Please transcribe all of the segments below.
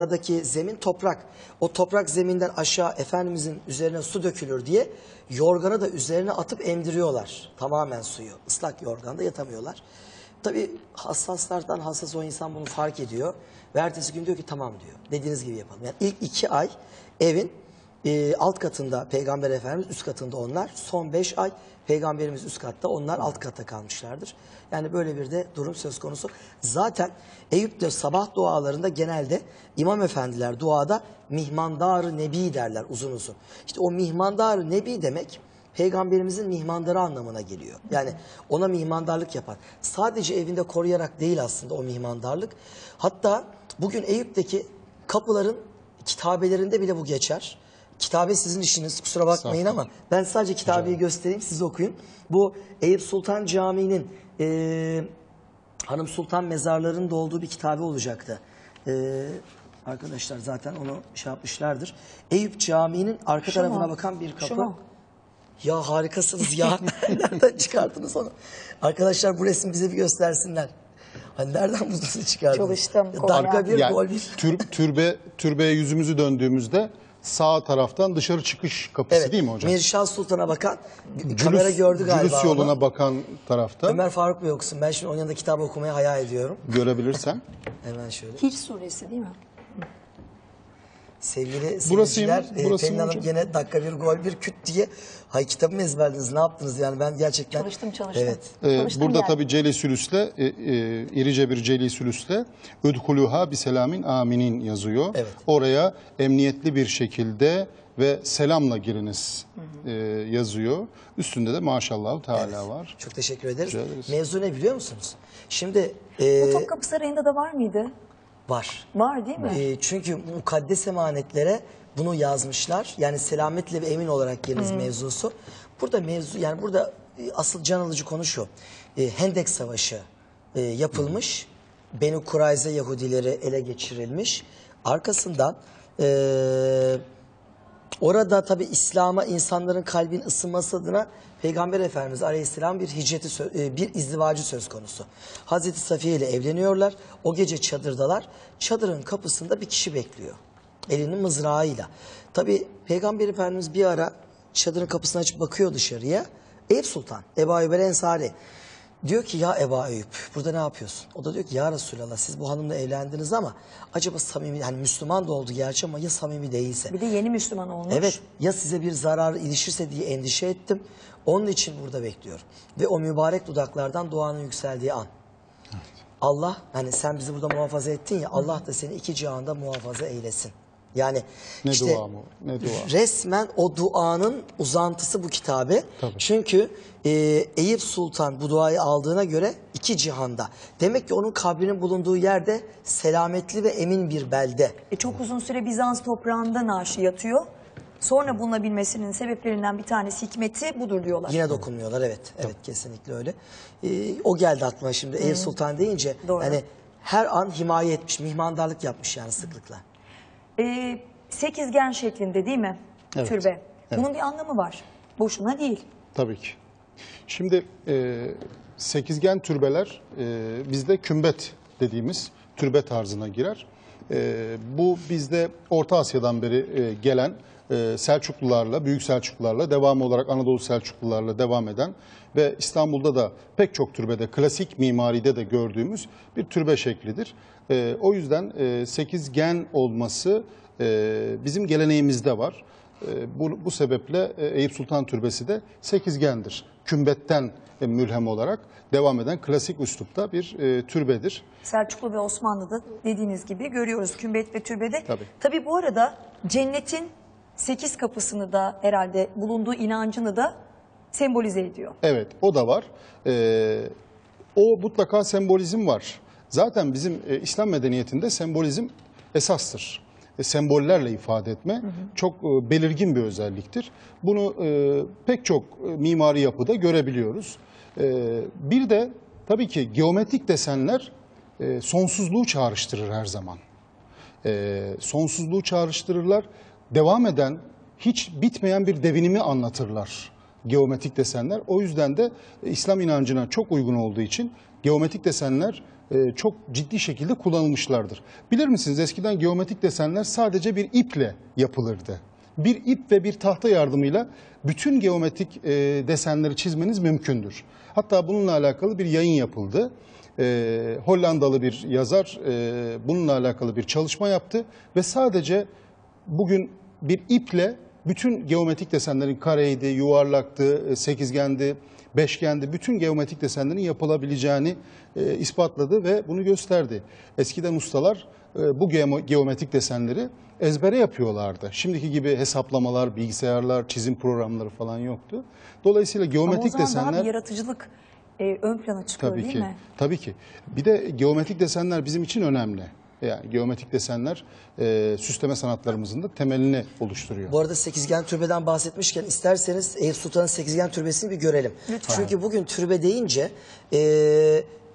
Aradaki zemin toprak. O toprak zeminden aşağı Efendimizin üzerine su dökülür diye yorganı da üzerine atıp emdiriyorlar. Tamamen suyu. Islak yorganda yatamıyorlar. Tabii hassaslardan hassas o insan bunu fark ediyor. Ve ertesi gün diyor ki tamam diyor. Dediğiniz gibi yapalım. Yani ilk iki ay evin e, alt katında Peygamber Efendimiz, üst katında onlar. Son beş ay Peygamberimiz üst katta, onlar alt katta kalmışlardır. Yani böyle bir de durum söz konusu. Zaten Eyüp'te sabah dualarında genelde imam efendiler duada mihmandar nebi derler uzun uzun. İşte o mihmandar nebi demek peygamberimizin mihmandarı anlamına geliyor. Yani ona mihmandarlık yapar. Sadece evinde koruyarak değil aslında o mihmandarlık. Hatta bugün Eyüp'teki kapıların kitabelerinde bile bu geçer. Kitabe sizin işiniz kusura bakmayın ama ben sadece kitabeyi göstereyim siz okuyun. Bu Eyüp Sultan Camii'nin eee Hanım Sultan mezarlarının da olduğu bir kitabe olacaktı. Eee, arkadaşlar zaten onu şey yapmışlardır. Eyüp Camii'nin arka Şu mu? tarafına bakan bir kapı. Şu mu? Ya harikasınız ya. nereden çıkardınız onu? Arkadaşlar bu resmi bize bir göstersinler. Hani nereden buldunuz çıkardınız? Çalıştım, Ya kolay Dakika bir, Yani gol bir. tür, türbe türbeye yüzümüzü döndüğümüzde sağ taraftan dışarı çıkış kapısı Evet. değil mi hocam? Mirşah Sultan'a bakan Cülüs- kamera gördü galiba. Cülüs onu. yoluna bakan tarafta Ömer Faruk Bey okusun. Ben şimdi onun yanında kitap okumayı hayal ediyorum. görebilirsen. Hemen şöyle. Hiç suresi değil mi? Sevgili seyirciler, e, burası Pelin Hanım gene dakika bir gol bir küt diye. Hay kitabı mı ezberlediniz ne yaptınız yani ben gerçekten. Çalıştım çalıştım. Evet. Ee, Çalıştım burada yani. tabii Celi Sülüs'le, e, e, irice bir Celi Sülüs'le Ödkuluha bi selamin aminin yazıyor. Evet. Oraya emniyetli bir şekilde ve selamla giriniz e, yazıyor. Üstünde de maşallah Teala var. Çok teşekkür ederiz. Ederiz. Mevzu ne biliyor musunuz? Şimdi e, Bu Topkapı Sarayı'nda da var mıydı? Var. Var değil mi? E, çünkü mukaddes emanetlere bunu yazmışlar. Yani selametle ve emin olarak giriniz mevzusu. Burada mevzu yani burada e, asıl can alıcı konu şu. E, Hendek Savaşı e, yapılmış. Beni Kurayza Yahudileri ele geçirilmiş. Arkasından e, Orada tabi İslam'a insanların kalbin ısınması adına Peygamber Efendimiz Aleyhisselam bir hicreti e, bir izdivacı söz konusu. Hazreti Safiye ile evleniyorlar. O gece çadırdalar. Çadırın kapısında bir kişi bekliyor. Elinin mızrağıyla. Tabi Peygamber Efendimiz bir ara çadırın kapısını açıp bakıyor dışarıya. Eyüp Sultan, Ebu Eyyub el Ensari. Diyor ki ya Eba Eyüp burada ne yapıyorsun? O da diyor ki ya Resulallah siz bu hanımla evlendiniz ama acaba samimi hani Müslüman da oldu gerçi ama ya samimi değilse. Bir de yeni Müslüman olmuş. Evet ya size bir zarar ilişirse diye endişe ettim. Onun için burada bekliyorum. Ve o mübarek dudaklardan duanın yükseldiği an. Allah hani sen bizi burada muhafaza ettin ya Allah da seni iki cihanda muhafaza eylesin. Yani Ne işte dua mı? Ne dua? resmen o duanın uzantısı bu kitabe. Tabii. Çünkü e, Eyüp Sultan bu duayı aldığına göre iki cihanda. Demek ki onun kabrinin bulunduğu yerde selametli ve emin bir belde. E, çok uzun süre Bizans toprağında naaşı yatıyor. Sonra bulunabilmesinin sebeplerinden bir tanesi hikmeti budur diyorlar. Yine dokunmuyorlar evet. Evet kesinlikle öyle. Ee, o geldi aklıma şimdi Eyüp Sultan deyince Doğru. yani her an himaye etmiş, mihmandarlık yapmış yani sıklıkla. E, sekizgen şeklinde değil mi? Evet. Türbe. Bunun bir anlamı var. Boşuna değil. Tabii ki. Şimdi e, sekizgen türbeler e, bizde kümbet dediğimiz türbe tarzına girer. E, bu bizde Orta Asya'dan beri e, gelen e, Selçuklularla, Büyük Selçuklularla, devamı olarak Anadolu Selçuklularla devam eden ve İstanbul'da da pek çok türbede, klasik mimaride de gördüğümüz bir türbe şeklidir. E, o yüzden e, sekizgen olması bizim geleneğimizde var. E, Bu, bu sebeple Eyüp Sultan Türbesi de sekizgendir. Kümbetten e, mülhem olarak devam eden klasik üslupta bir e, türbedir. Selçuklu ve Osmanlı'da dediğiniz gibi görüyoruz kümbet ve türbede. Tabii. Tabii bu arada cennetin sekiz kapısını da herhalde bulunduğu inancını da sembolize ediyor. Evet, o da var. E, o mutlaka sembolizm var. Zaten bizim e, İslam medeniyetinde sembolizm esastır. E, sembollerle ifade etme çok e, belirgin bir özelliktir. Bunu e, pek çok e, mimari yapıda görebiliyoruz. E, bir de tabii ki geometrik desenler e, sonsuzluğu çağrıştırır her zaman. e, sonsuzluğu çağrıştırırlar. Devam eden, hiç bitmeyen bir devinimi anlatırlar geometrik desenler. O yüzden de e, İslam inancına çok uygun olduğu için geometrik desenler çok ciddi şekilde kullanılmışlardır. Bilir misiniz eskiden geometrik desenler sadece bir iple yapılırdı. Bir ip ve bir tahta yardımıyla bütün geometrik e, desenleri çizmeniz mümkündür. Hatta bununla alakalı bir yayın yapıldı. E, Hollandalı bir yazar e, bununla alakalı bir çalışma yaptı ve sadece bugün bir iple bütün geometrik desenlerin kareydi, yuvarlaktı, e, sekizgendi, beşgendi, bütün geometrik desenlerin yapılabileceğini e, ispatladı ve bunu gösterdi. Eskiden ustalar e, bu geometrik desenleri ezbere yapıyorlardı. Şimdiki gibi hesaplamalar, bilgisayarlar, çizim programları falan yoktu. Dolayısıyla Ama o geometrik zaman daha desenler bir yaratıcılık e, ön plana çıkıyor Tabii değil ki. mi? Tabii ki. Bir de geometrik desenler bizim için önemli. Yani geometrik desenler e, süsleme sanatlarımızın da temelini oluşturuyor. Bu arada sekizgen türbeden bahsetmişken isterseniz Eyüp Sultan'ın sekizgen türbesini bir görelim. Lütfen. Çünkü bugün türbe deyince e,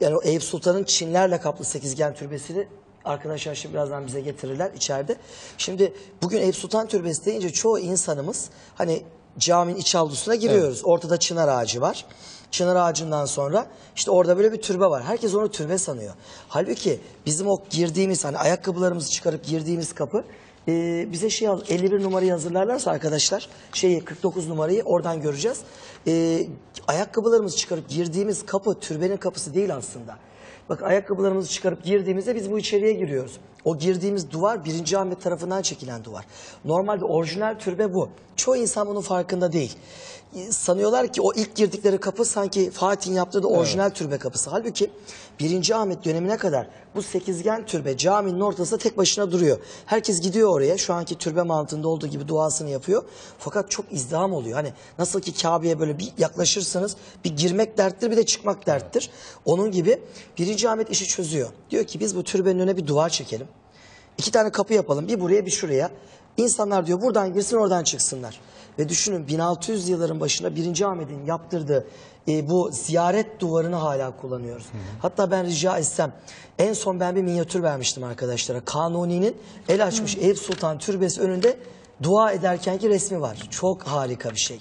yani o Eyüp Sultan'ın çinlerle kaplı sekizgen türbesini arkadaşlar şimdi birazdan bize getirirler içeride. Şimdi bugün Eyüp Sultan Türbesi deyince çoğu insanımız hani caminin iç avlusuna giriyoruz. Ortada çınar ağacı var. Çınar ağacından sonra işte orada böyle bir türbe var. Herkes onu türbe sanıyor. Halbuki bizim o girdiğimiz hani ayakkabılarımızı çıkarıp girdiğimiz kapı e, bize şey al 51 numarayı hazırlarlarsa arkadaşlar şeyi 49 numarayı oradan göreceğiz. E, ayakkabılarımızı çıkarıp girdiğimiz kapı türbenin kapısı değil aslında. Bak ayakkabılarımızı çıkarıp girdiğimizde biz bu içeriye giriyoruz. O girdiğimiz duvar 1. Ahmet tarafından çekilen duvar. Normalde orijinal türbe bu. Çoğu insan bunun farkında değil. E, Sanıyorlar ki o ilk girdikleri kapı sanki Fatih'in yaptığı da orijinal türbe kapısı. Halbuki 1. Ahmet dönemine kadar bu sekizgen türbe caminin ortasında tek başına duruyor. Herkes gidiyor oraya şu anki türbe mantığında olduğu gibi duasını yapıyor. Fakat çok izdiham oluyor. Hani nasıl ki Kabe'ye böyle bir yaklaşırsanız bir girmek derttir bir de çıkmak derttir. Onun gibi 1. Ahmet işi çözüyor. Diyor ki biz bu türbenin önüne bir duvar çekelim. İki tane kapı yapalım. Bir buraya bir şuraya. İnsanlar diyor buradan girsin oradan çıksınlar. Ve düşünün 1600 yılların başında 1. Ahmet'in yaptırdığı e, bu ziyaret duvarını hala kullanıyoruz. Hatta ben rica etsem en son ben bir minyatür vermiştim arkadaşlara. Kanuni'nin el açmış Eyüp Sultan Türbesi önünde dua ederkenki resmi var. Çok harika bir şey.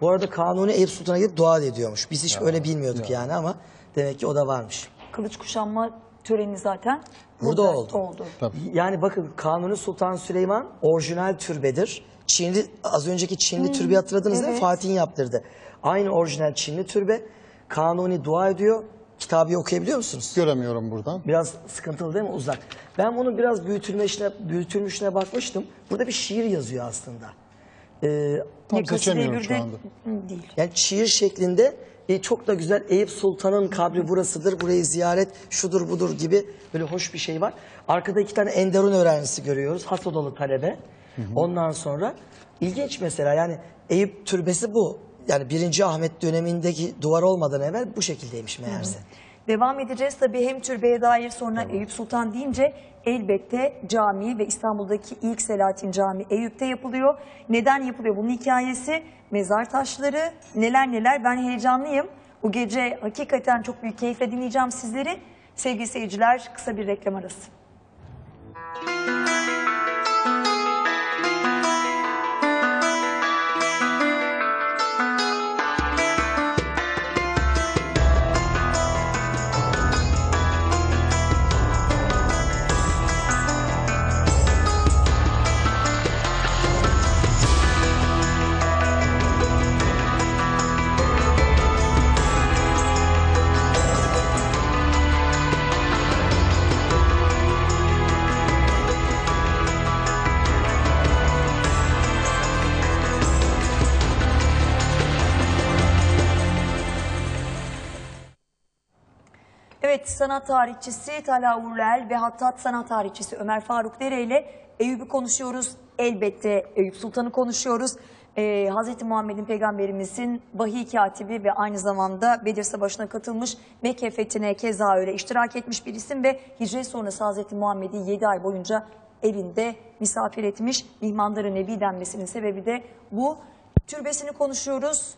Bu arada Kanuni Eyüp Sultan'a gidip dua ediyormuş. Biz hiç öyle bilmiyorduk yani ama demek ki o da varmış. Kılıç kuşanma töreni zaten Burada oldu. oldu. Yani bakın Kanuni Sultan Süleyman orijinal türbedir. Çinli az önceki Çinli türbe hatırladınız değil mi? evet. Fatih'in yaptırdı. Aynı orijinal Çinli türbe. Kanuni dua ediyor. Kitabı okuyabiliyor musunuz? Göremiyorum buradan. Biraz sıkıntılı değil mi? Uzak. Ben bunun biraz büyütülmüşüne, büyütülmüşüne bakmıştım. Burada bir şiir yazıyor aslında. Ee, Tam seçemiyorum şu anda. Değil. yani şiir şeklinde e, çok da güzel Eyüp Sultan'ın kabri burasıdır, burayı ziyaret şudur budur gibi böyle hoş bir şey var. Arkada iki tane Enderun öğrencisi görüyoruz. Hasodalı talebe. Ondan sonra ilginç mesela yani Eyüp türbesi bu. Yani 1. Ahmet dönemindeki duvar olmadan evvel bu şekildeymiş meğerse. Devam edeceğiz tabii hem türbeye dair sonra Eyüp Sultan deyince elbette cami ve İstanbul'daki ilk Selahattin Camii Eyüp'te yapılıyor. Neden yapılıyor bunun hikayesi? Mezar taşları neler neler ben heyecanlıyım. Bu gece hakikaten çok büyük keyifle dinleyeceğim sizleri. Sevgili seyirciler kısa bir reklam arası. Evet sanat tarihçisi Talha Uğurlel ve Hattat sanat tarihçisi Ömer Faruk Dere ile Eyüp'ü konuşuyoruz. Elbette Eyüp Sultan'ı konuşuyoruz. Ee, Hz. Muhammed'in peygamberimizin vahiy katibi ve aynı zamanda Bedir Savaşı'na katılmış Mekke fethine keza öyle iştirak etmiş bir isim ve hicret sonrası Hz. Muhammed'i 7 ay boyunca evinde misafir etmiş. Mihmandarı Nebi denmesinin sebebi de bu. Türbesini konuşuyoruz.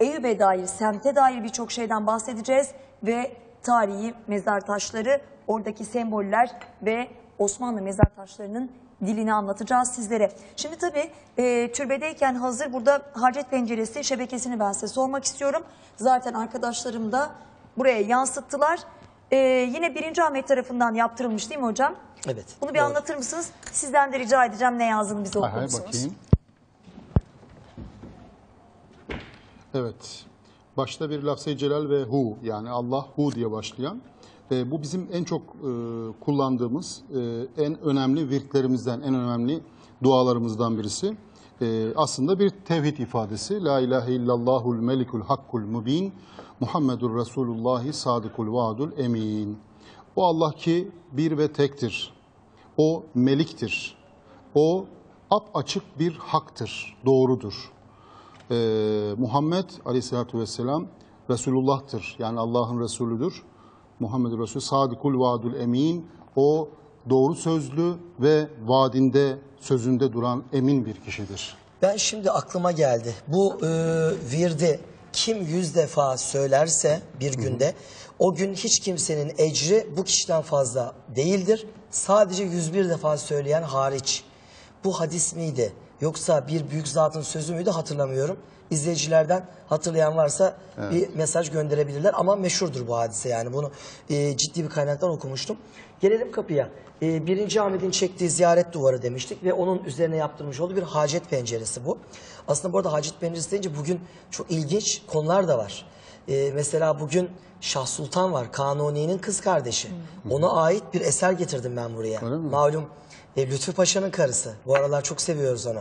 Eyüp'e dair, semte dair birçok şeyden bahsedeceğiz ve tarihi mezar taşları, oradaki semboller ve Osmanlı mezar taşlarının dilini anlatacağız sizlere. Şimdi tabii e, türbedeyken hazır burada harcet penceresi şebekesini ben size sormak istiyorum. Zaten arkadaşlarım da buraya yansıttılar. Ee, yine 1. Ahmet tarafından yaptırılmış değil mi hocam? Evet. Bunu bir doğru. anlatır mısınız? Sizden de rica edeceğim ne yazdığını bize okur musunuz? bakayım. Evet. Başta bir lafz-ı celal ve hu yani Allah hu diye başlayan. e, bu bizim en çok e, kullandığımız e, en önemli virtlerimizden, en önemli dualarımızdan birisi. E, aslında bir tevhid ifadesi. La ilahe illallahul melikul hakkul mubin Muhammedur Resulullahi sadıkul vaadul emin. O Allah ki bir ve tektir. O meliktir. O ap açık bir haktır, doğrudur. Ee, Muhammed Aleyhisselatü Vesselam Resulullah'tır. Yani Allah'ın Resulüdür. Muhammed Resul Sadikul Vadul Emin. O doğru sözlü ve vaadinde, sözünde duran emin bir kişidir. Ben şimdi aklıma geldi. Bu e, virdi kim yüz defa söylerse bir günde o gün hiç kimsenin ecri bu kişiden fazla değildir. Sadece 101 defa söyleyen hariç. Bu hadis miydi? Yoksa bir büyük zatın sözü müydü hatırlamıyorum. İzleyicilerden hatırlayan varsa bir mesaj gönderebilirler ama meşhurdur bu hadise yani bunu e, ciddi bir kaynaktan okumuştum. Gelelim kapıya. E, birinci Ahmet'in çektiği ziyaret duvarı demiştik ve onun üzerine yaptırmış olduğu bir hacet penceresi bu. Aslında bu arada hacet penceresi deyince bugün çok ilginç konular da var. E, mesela bugün Şah Sultan var, Kanuni'nin kız kardeşi. Ona ait bir eser getirdim ben buraya. Malum e, Lütfü Paşa'nın karısı. Bu aralar çok seviyoruz onu.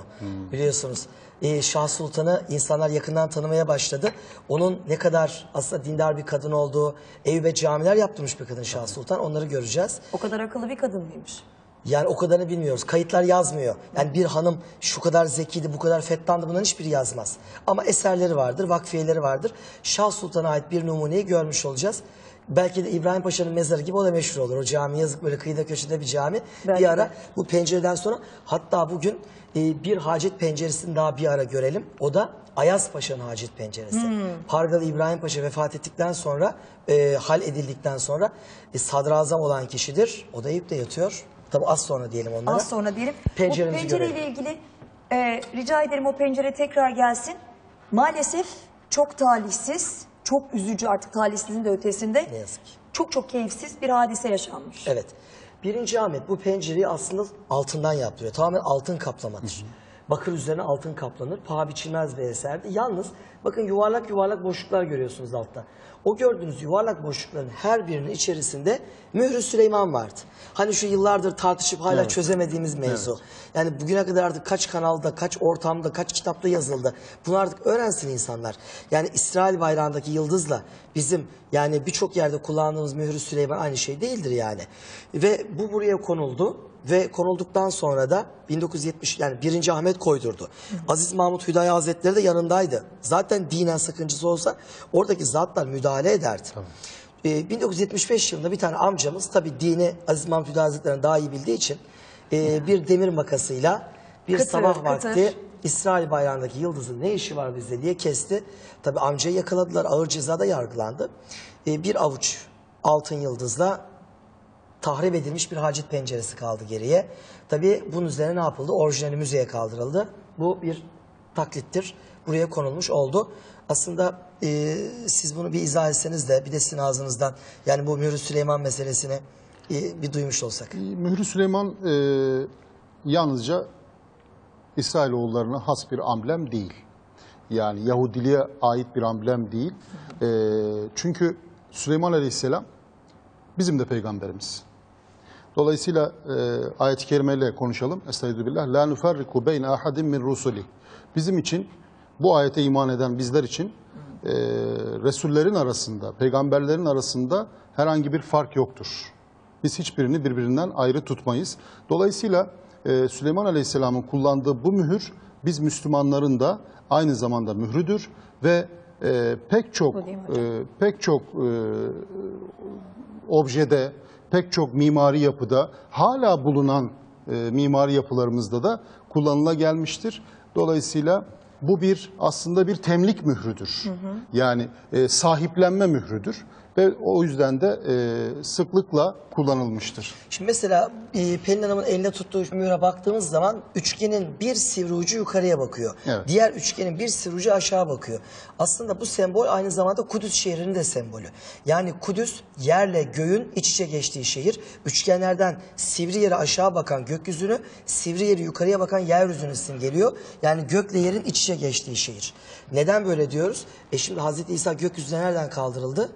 Biliyorsunuz. E, Şah Sultan'ı insanlar yakından tanımaya başladı. Onun ne kadar aslında dindar bir kadın olduğu, ev ve camiler yaptırmış bir kadın Şah Sultan. Onları göreceğiz. O kadar akıllı bir kadın mıymış? Yani o kadarını bilmiyoruz. Kayıtlar yazmıyor. Yani bir hanım şu kadar zekiydi, bu kadar fettandı bunların hiçbiri yazmaz. Ama eserleri vardır, vakfiyeleri vardır. Şah Sultan'a ait bir numuneyi görmüş olacağız. Belki de İbrahim Paşa'nın mezarı gibi o da meşhur olur. O cami yazık böyle kıyıda köşede bir cami. Belki bir ara de. bu pencereden sonra hatta bugün e, bir hacet penceresini daha bir ara görelim. O da Ayaz Paşa'nın hacet penceresi. Pargalı İbrahim Paşa vefat ettikten sonra, e, hal edildikten sonra e, sadrazam olan kişidir. O da Eyüp'te yatıyor. Tabi az sonra diyelim onlara. Az sonra diyelim. Penceremizi o pencereyle görelim. ilgili e, rica ederim o pencere tekrar gelsin. Maalesef çok talihsiz, çok üzücü artık talihsizin de ötesinde. Ne yazık ki. Çok çok keyifsiz bir hadise yaşanmış. Evet. Birinci Ahmet bu pencereyi aslında altından yaptırıyor. Tamamen altın kaplamadır. Bakır üzerine altın kaplanır. Paha biçilmez bir eserdi. Yalnız bakın yuvarlak yuvarlak boşluklar görüyorsunuz altta. O gördüğünüz yuvarlak boşlukların her birinin içerisinde Mührü Süleyman vardı. Hani şu yıllardır tartışıp hala çözemediğimiz mevzu. Yani bugüne kadar artık kaç kanalda, kaç ortamda, kaç kitapta yazıldı. Bunu artık öğrensin insanlar. Yani İsrail bayrağındaki yıldızla bizim yani birçok yerde kullandığımız Mührü Süleyman aynı şey değildir yani. Ve bu buraya konuldu ve konulduktan sonra da 1970 yani 1. Ahmet koydurdu. Aziz Mahmut Hüdayi Hazretleri de yanındaydı. Zaten dinen sakıncası olsa oradaki zatlar müdahale ederdi. Ee, 1975 yılında bir tane amcamız tabi dini Aziz Mahmut Hüdayi Hazretleri'nden daha iyi bildiği için e, bir demir makasıyla bir Kıtır, sabah kıtır. vakti İsrail bayrağındaki yıldızın ne işi var bizde diye kesti. Tabi amcayı yakaladılar ağır cezada yargılandı. Ee, bir avuç altın yıldızla tahrip edilmiş bir hacet penceresi kaldı geriye. Tabii bunun üzerine ne yapıldı? Orijinali müzeye kaldırıldı. Bu bir taklittir. Buraya konulmuş oldu. Aslında e, siz bunu bir izah etseniz de bir de sizin ağzınızdan yani bu Mührü Süleyman meselesini e, bir duymuş olsak. Mührü Süleyman e, yalnızca İsrailoğullarına has bir amblem değil. Yani Yahudiliğe ait bir amblem değil. E, çünkü Süleyman Aleyhisselam bizim de peygamberimiz. Dolayısıyla e, ayet-i kerimeyle konuşalım. Estağfirullah. La nufarriku beyne ahadin min rusuli. Bizim için bu ayete iman eden bizler için e, Resullerin arasında, peygamberlerin arasında herhangi bir fark yoktur. Biz hiçbirini birbirinden ayrı tutmayız. Dolayısıyla e, Süleyman Aleyhisselam'ın kullandığı bu mühür biz Müslümanların da aynı zamanda mührüdür ve e, pek çok e, pek çok e, objede, pek çok mimari yapıda hala bulunan e, mimari yapılarımızda da kullanıla gelmiştir. Dolayısıyla bu bir aslında bir temlik mührüdür. Yani e, sahiplenme mührüdür. Ve o yüzden de e, sıklıkla kullanılmıştır. Şimdi mesela e, Pelin Hanım'ın eline tuttuğu mühüre baktığımız zaman üçgenin bir sivri ucu yukarıya bakıyor. Evet. Diğer üçgenin bir sivri ucu aşağı bakıyor. Aslında bu sembol aynı zamanda Kudüs şehrinin de sembolü. Yani Kudüs yerle göğün iç içe geçtiği şehir. Üçgenlerden sivri yere aşağı bakan gökyüzünü, sivri yeri yukarıya bakan yeryüzünü simgeliyor. Yani gökle yerin iç içe geçtiği şehir. Neden böyle diyoruz? E şimdi Hazreti İsa gökyüzüne nereden kaldırıldı?